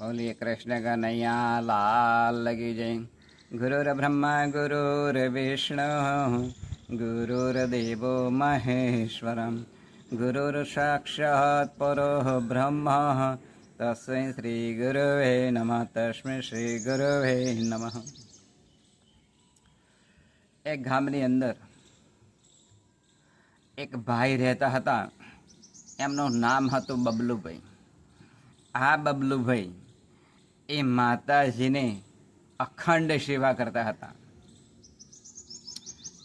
બોલીએ કૃષ્ણ કનૈયા લાલ લગી જય ગુરુર બ્રહ્મા, ગુરુર વિષ્ણુ ગુરુર્દેવો મહેશ્વરમ. ગુરુર સાક્ષાત પરો બ્રહ્મ. તસ્મૈ શ્રી ગુરુવે નમઃ, તસ્મૈ શ્રી ગુરુવે નમઃ. એક ગામની અંદર એક ભાઈ રહેતા હતા. એમનું નામ હતું બબલુભાઈ. આ બબલુભાઈ એ માતાજીને અખંડ સેવા કરતા હતા.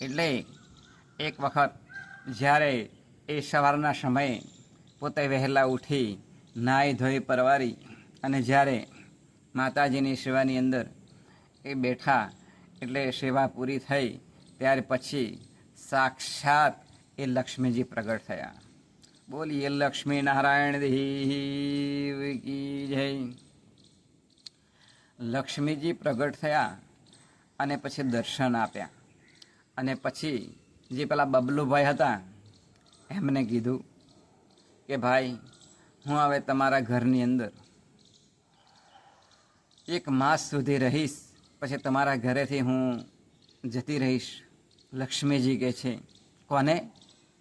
એટલે એક વખત જ્યારે એ સવારના સમયે પોતે વહેલા ઉઠી નાહી ધોઈ પરવારી અને જ્યારે માતાજીની સેવાની અંદર એ બેઠા એટલે સેવા પૂરી થઈ, ત્યાર પછી સાક્ષાત એ લક્ષ્મીજી પ્રગટ થયા. બોલીએ લક્ષ્મી નારાયણ કી જય. લક્ષ્મીજી પ્રગટ થયા અને પછી દર્શન આપ્યા. અને પછી જે પેલા બબલુભાઈ હતા, એમને કીધું કે, ભાઈ, હું હવે તમારા ઘરની અંદર એક માસ સુધી રહીશ, પછી તમારા ઘરેથી હું જતી રહીશ. લક્ષ્મીજી કહે છે, કોને?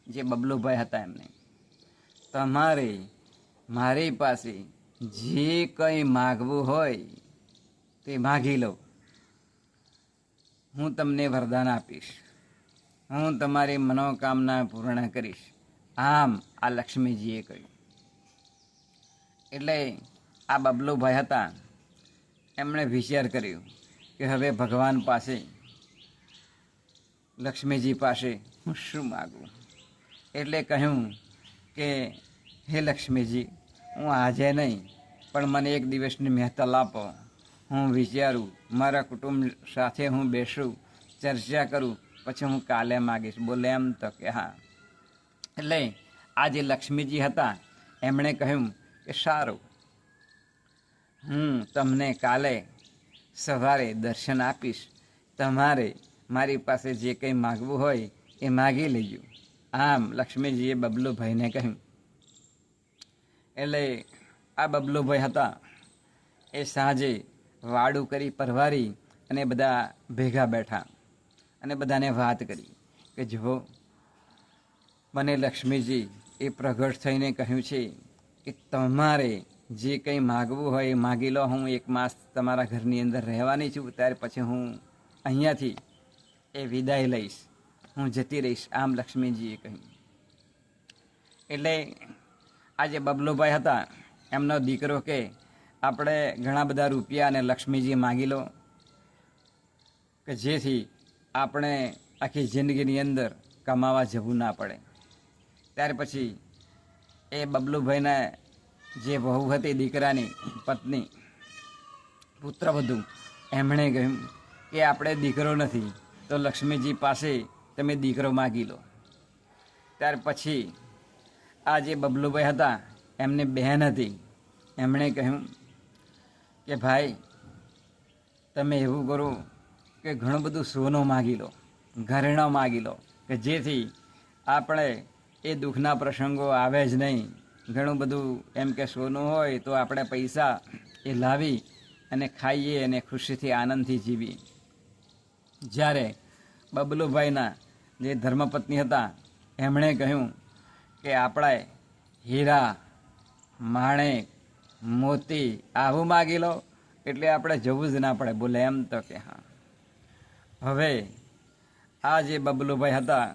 જે બબલુભાઈ હતા એમને. તમારે મારી પાસે જે કંઈ માગવું હોય તે માગી લો હું તમને વરદાન આપીશ. હું તમારી મનોકામના પૂર્ણ કરીશ. આમ આ લક્ષ્મીજીએ કહ્યું. એટલે આ બબલુભાઈ હતા. એમણે વિચાર કર્યો કે હવે ભગવાન પાસે, લક્ષ્મીજી પાસે હું શું માગું? એટલે કહ્યું કે, હે લક્ષ્મીજી, હું આજે નહીં, પણ મને એક દિવસની મહેતલ આપો. હું વિચારું, મારા કુટુંબ સાથે હું બેસું, ચર્ચા કરું, પછી હું કાલે માગીશ. બોલે એમ તો કે હા. એટલે આ જે લક્ષ્મીજી હતા, એમણે કહ્યું કે સારું. હું તમને કાલે સવારે દર્શન આપીશ. તમારે મારી પાસે જે કંઈ માગવું હોય એ માગી લેજો. આમ લક્ષ્મીજીએ બબલુભાઈને કહ્યું. એટલે આ બબલુભાઈ હતા. એ સાંજે વાડું કરી, પરવારી અને બધા ભેગા બેઠા અને બધાને વાત કરી કે જુઓ, મને લક્ષ્મીજી એ પ્રગટ થઈને કહ્યું છે કે તમારે જે કંઈ માગવું હોય એ માગી લો. હું એક માસ તમારા ઘરની અંદર રહેવાની છું, ત્યાર પછી હું અહીંયાથી એ વિદાય લઈશ. હું જતી રહીશ, આમ લક્ષ્મીજીએ કહ્યું. એટલે આ જે બબલુભાઈ હતા, એમનો દીકરો કે આપણે ઘણા બધા રૂપિયા અને લક્ષ્મીજી માગી લો કે જેથી આપણે આખી જિંદગીની અંદર કમાવા જવું ના પડે. ત્યાર પછી એ બબલુભાઈના જે વહુ હતી દીકરાની પત્ની, પુત્રવધુ, એમણે કહ્યું કે આપણે દીકરો નથી તો લક્ષ્મીજી પાસે તમે દીકરો માગી લો. ત્યાર પછી આ જે બબલુભાઈ હતા, એમને બહેન હતી, એમણે કહ્યું કે ભાઈ, તમે એવું કરો કે ઘણું બધું સોનું માગી લો, ઘરેણો માગી લો, કે જેથી આપણે એ દુઃખના પ્રસંગો આવે જ નહીં. ઘણું બધું એમ કે સોનું હોય તો આપણે પૈસા એ લાવી અને ખાઈએ અને ખુશીથી આનંદથી જીવીએ. જ્યારે બબલુભાઈના જે ધર્મપત્ની હતા, એમણે કહ્યું કે આપણે હીરા માણેક મોતી આવું માગી લો, એટલે આપણે જવું જ ના પડે, બોલે એમ તો કે હા. હવે, આ જે બબલુભાઈ હતા,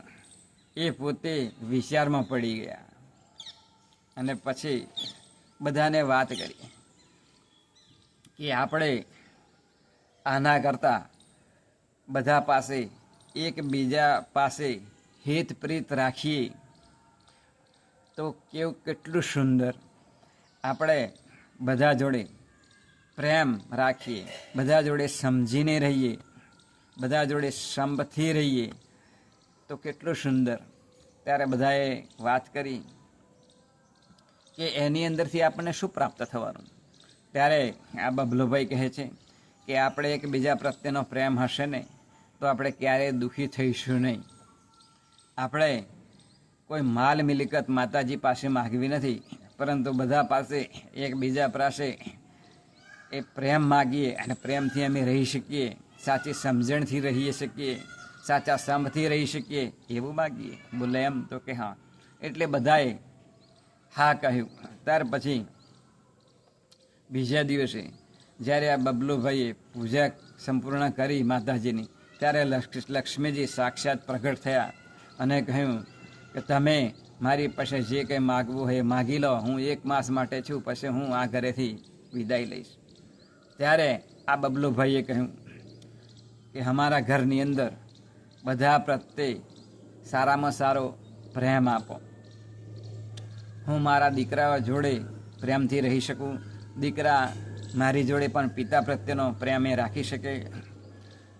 એ પોતે વિચારમાં પડી ગયા. અને પછી બધાને વાત કરી કે આપણે આના કરતાં બધા પાસે એકબીજા પાસે હિતપ્રીત રાખીએ. તો કેવું કેટલું સુંદર. આપણે બધા જોડે પ્રેમ રાખીએ, બધા જોડે સમજીને રહીએ, બધા જોડે સંભથી રહીએ, તો કેટલું સુંદર. ત્યારે બધાએ વાત કરી કે એની અંદરથી આપણને શું પ્રાપ્ત થવાનું? ત્યારે આ બબલુભાઈ કહે છે કે આપણે એકબીજા પ્રત્યેનો પ્રેમ હશે ને, તો આપણે ક્યારેય દુઃખી થઈશું નહીં. આપણે કોઈ માલ મિલકત માતાજી પાસે માગવી નથી. પરંતુ બધા પાસે એકબીજા પાસે એ પ્રેમ માગીએ અને પ્રેમથી અમે રહી શકીએ, સાચી સમજણથી રહી શકીએ, સાચા સમથી રહી શકીએ, એવું માગીએ. બોલે એમ તો કે હા. એટલે બધાએ હા કહ્યું. ત્યાર પછી બીજા દિવસે જ્યારે આ બબલુભાઈએ પૂજા સંપૂર્ણ કરી માતાજીની, ત્યારે લક્ષ્મીજી સાક્ષાત પ્રગટ થયા અને કહ્યું કે તમે મારી પાસે જે કંઈ માગવું હોય એ માગી લો. હું એક માસ માટે છું. પછી હું આ ઘરેથી વિદાય લઈશ. ત્યારે આ બબલુભાઈએ કહ્યું કે અમારા ઘરની અંદર બધા પ્રત્યે સારામાં સારો પ્રેમ આપો. હું મારા દીકરા જોડે પ્રેમથી રહી શકું. દીકરા મારી જોડે પણ પિતા પ્રત્યેનો પ્રેમ એ રાખી શકે.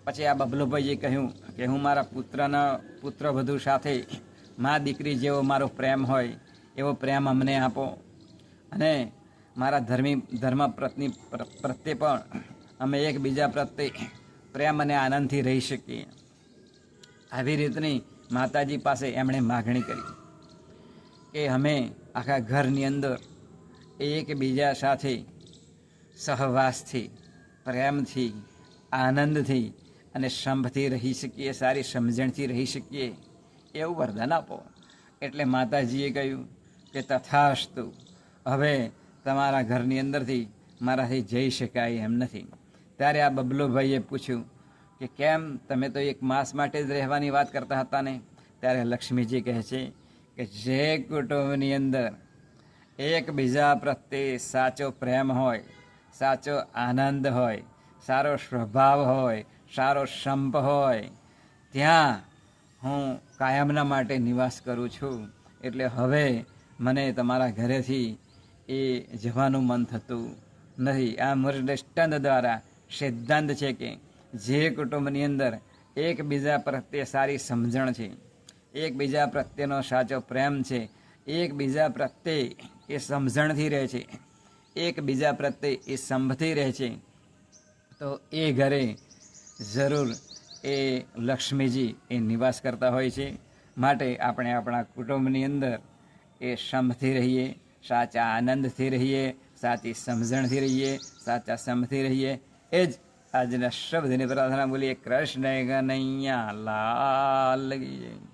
પછી આ બબલુભાઈએ કહ્યું કે હું મારા પુત્રના પુત્ર વધુ સાથે મા દીકરી જેવો મારો પ્રેમ હોય, એવો પ્રેમ અમને આપો. અને મારા ધર્મી ધર્મ પ્રત્યે પ્રત્યે પણ અમે એકબીજા પ્રત્યે પ્રેમ અને આનંદથી રહી શકીએ. આવી રીતની માતાજી પાસે એમણે માગણી કરી કે અમે આખા ઘરની અંદર એકબીજા સાથે સહવાસથી, પ્રેમથી, આનંદથી અને સંભથી રહી શકીએ, સારી સમજણથી રહી શકીએ. એવું વરદાન આપો. એટલે માતાજીએ કહ્યું કે તથાસ્તુ, હવે તમારા ઘરની અંદરથી મારાથી જઈ શકાય એમ નથી. ત્યારે આ બબલુભાઈએ પૂછ્યું કે કેમ તમે તો એક માસ માટે જ રહેવાની વાત કરતા હતા ને? ત્યારે લક્ષ્મીજી કહે છે કે જે કુટુંબની અંદર એકબીજા પ્રત્યે સાચો પ્રેમ હોય, સાચો આનંદ હોય, સારો સ્વભાવ હોય, સારો સંપ હોય, ત્યાં હું કાયમના માટે નિવાસ કરું છું. એટલે હવે મને તમારા ઘરેથી એ જવાનું મન થતું નથી આ મૂળ દ્વારા સિદ્ધાંત છે કે જે કુટુંબની અંદર એકબીજા પ્રત્યે સારી સમજણ છે, એકબીજા પ્રત્યેનો સાચો પ્રેમ છે, એકબીજા પ્રત્યે એ સમજણથી રહે છે, એકબીજા પ્રત્યે એ સંભથી રહે છે, તો એ ઘરે જરૂર એ લક્ષ્મીજી એ નિવાસ કરતા હોય છે માટે આપણે આપણા કુટુંબની અંદર એ શમથી રહીએ, સાચા આનંદથી રહીએ, સાચી સમજણથી રહીએ, સાચા સમથી રહીએ એ જ આજના શબ્દની પ્રાર્થના બોલીએ, કૃષ્ણ કનૈયા લાલ જય.